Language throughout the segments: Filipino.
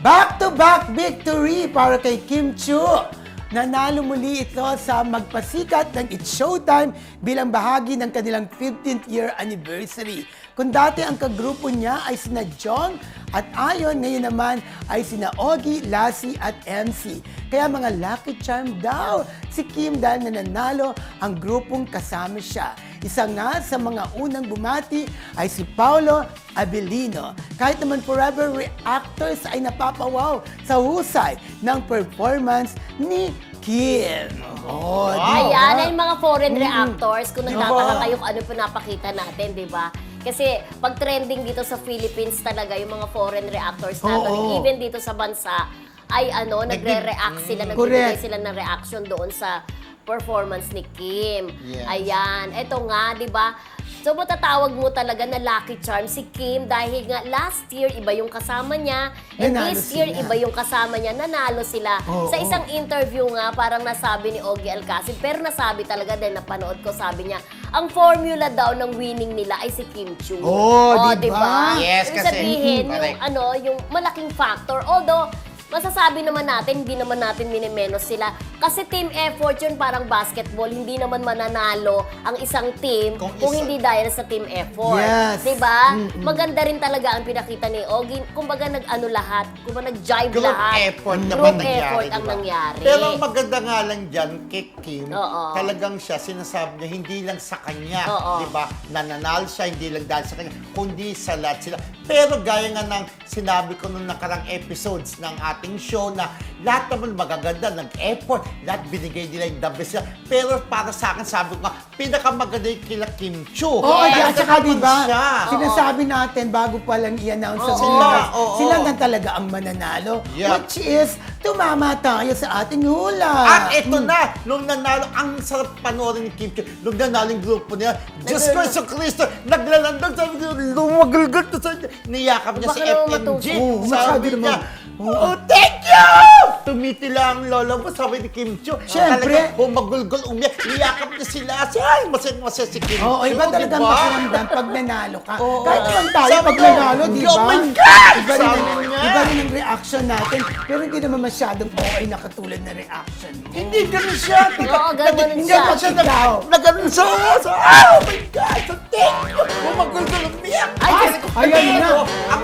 Back-to-back victory para kay Kim Chu. Nanalo muli ito sa magpasikat ng It's Showtime bilang bahagi ng kanilang 15th year anniversary. Kung dati ang kagrupo niya ay sina John at Ayon, ngayon naman ay sina Ogie, Lassie at MC. Kaya mga lucky charm daw si Kim dahil nananalo ang grupong kasama siya. Isa nga sa mga unang bumati ay si Paolo Abilino. Kahit naman forever reactors ay napapawaw sa husay ng performance ni Kim. Oh, ba? Ayan, ay mga foreign Mm. reactors, kung nagtataka kayo kung ano pinapakita natin, di ba? Kasi pag trending dito sa Philippines talaga yung mga foreign reactors natin, Oo. even dito sa bansa, ay ano, nagre-react sila, Mm. nagbibigay Correct. sila ng reaction doon sa performance ni Kim. Yes. Ayan, eto nga, di ba? So matatawag mo talaga na lucky charm si Kim dahil nga last year iba yung kasama niya and Nanalo this year sila. iba yung kasama niya, nanalo sila. Oo. Sa isang interview nga, parang nasabi ni Ogie Alcacid, pero nasabi talaga din, napanood ko, sabi niya, ang formula daw ng winning nila ay si Kim Chu. Oh, di ba? Yes, Ibig kasi- sabihin, Mm, yung, correct. ano, yung malaking factor. Although, masasabi naman natin, hindi naman natin minimenos sila. Kasi team effort yun, parang basketball, hindi naman mananalo ang isang team kung, Kung isa- hindi dahil sa team effort. Yes. Di ba? Mm-mm. Maganda rin talaga ang pinakita ni Ogie. Kumbaga nag-ano lahat, kumbaga nag-jive Group lahat. effort Group naman nangyari. effort ang diba? nangyari. Pero ang maganda nga lang dyan kay Kim, Oo. talagang siya, sinasabi niya, hindi lang sa kanya, Oo. di ba? Nananal siya, hindi lang dahil sa kanya, kundi sa lahat sila. Pero gaya nga ng sinabi ko nung nakarang episodes ng ating show na lahat naman magaganda, nag-effort, lahat binigay nila yung the best. Pero para sa akin, sabi ko nga, pinakamaganda yung kila Kim Chu. Oo, Talaga at saka diba, siya. sinasabi natin bago pa lang i-announce sa Sila, oo. sila na talaga ang mananalo, Yep. which is, tumama tayo sa ating hula. At eto na, nung nanalo, ang sarap panoorin ni Kim Chiu, nung nanalo yung grupo niya, Diyos ko, Nag- Iso Cristo, naglalandang, sabi ko, lumagalgal to sa niyakap niya Baka si naman FMG. matuto. Oo, masyado sabi naman. niya, Oo. oh, thank you! Tumitila ang lola mo, sabi ni Kim Chiu. Siyempre. Talaga, humagulgol, umiyak, niyakap niya sila. Ay, masaya-masaya si Kim Oo, iba talaga ang diba? pakiramdam pag nanalo ka. Oo. Kahit naman tayo Sabi pag ko, nanalo, di ba? Oh my God! Iba rin, Sabi ang, niya. iba rin ang reaction natin. Pero hindi naman masyadong okay na katulad na reaction mo. Hindi ganun siya. Oo, ganun Hindi siya. pa siya nag, Ikaw. nag ganun siya. So, oh my God! So, thank you! Humagulgol, umiyak. Ay, Ay. Ayan na. Ang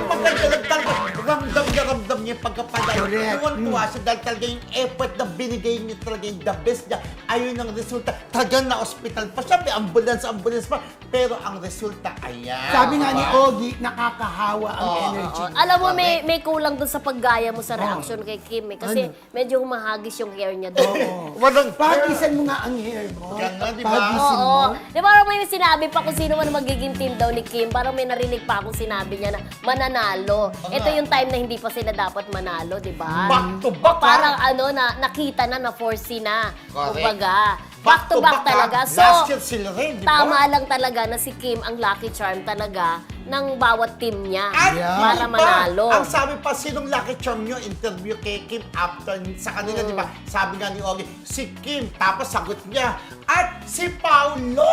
Correct. Tuwan-tuwa siya dahil talaga yung effort na binigay niya talaga yung the best niya. Ayun ang resulta. Talaga na hospital pa siya, may ambulance, ambulance pa. Pero ang resulta, ayan. Sabi nga ni Ogie, nakakahawa ang Oo, energy. Oo. Alam mo, may may kulang dun sa paggaya mo sa reaction kay Kim eh. Kasi Ano? medyo humahagis yung hair niya doon. Oo. Walang, Pagisan mo nga ang hair mo. Ganun, di ba? Pagisan Oo. mo. Di ba may sinabi pa kung sino man magiging team daw ni Kim. Parang may narinig pa akong sinabi niya na mananalo. Oo Ito yung time na hindi pa sila dapat manalo, di ba? Back to back, Parang ha? ano, na, nakita na, na-foresee na. Correct. Kumbaga. Back to back, ha? talaga. So, Last year sila rin, di ba? tama lang talaga na si Kim ang lucky charm talaga ng bawat team niya At Yeah. para iba, manalo. Ang sabi pa, sinong lucky charm nyo? Interview kay Kim after sa kanila, di ba? Sabi nga ni Ogie, si Kim, tapos sagot niya. At si Paulo,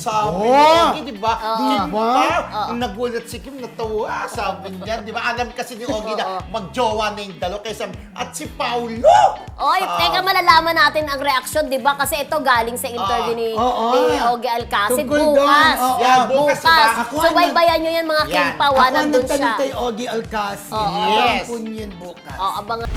sabi ni Oh! Ogie, di ba? Oo. Kim Diba? pa, Oo. nagulat si Kim, natawa, sabi niya, di ba? Alam kasi ni Ogie na Oo. magjowa na yung dalawa. Kaya sabi, at si Paulo! Oy, Ah, teka malalaman natin ang reaksyon, 'di ba? Kasi ito galing sa interview ni, Oo. ni Ogie Alcacid Tungkol bukas. doon, oo. Yan, bukas, diba? Ako So ang- baybayan nyo yan mga Yan. Pawa, Ako ang nandun nagtanong siya. kay Ogie Alcacid. Oo. Yes. Abangan po yun bukas. Oh, abangan.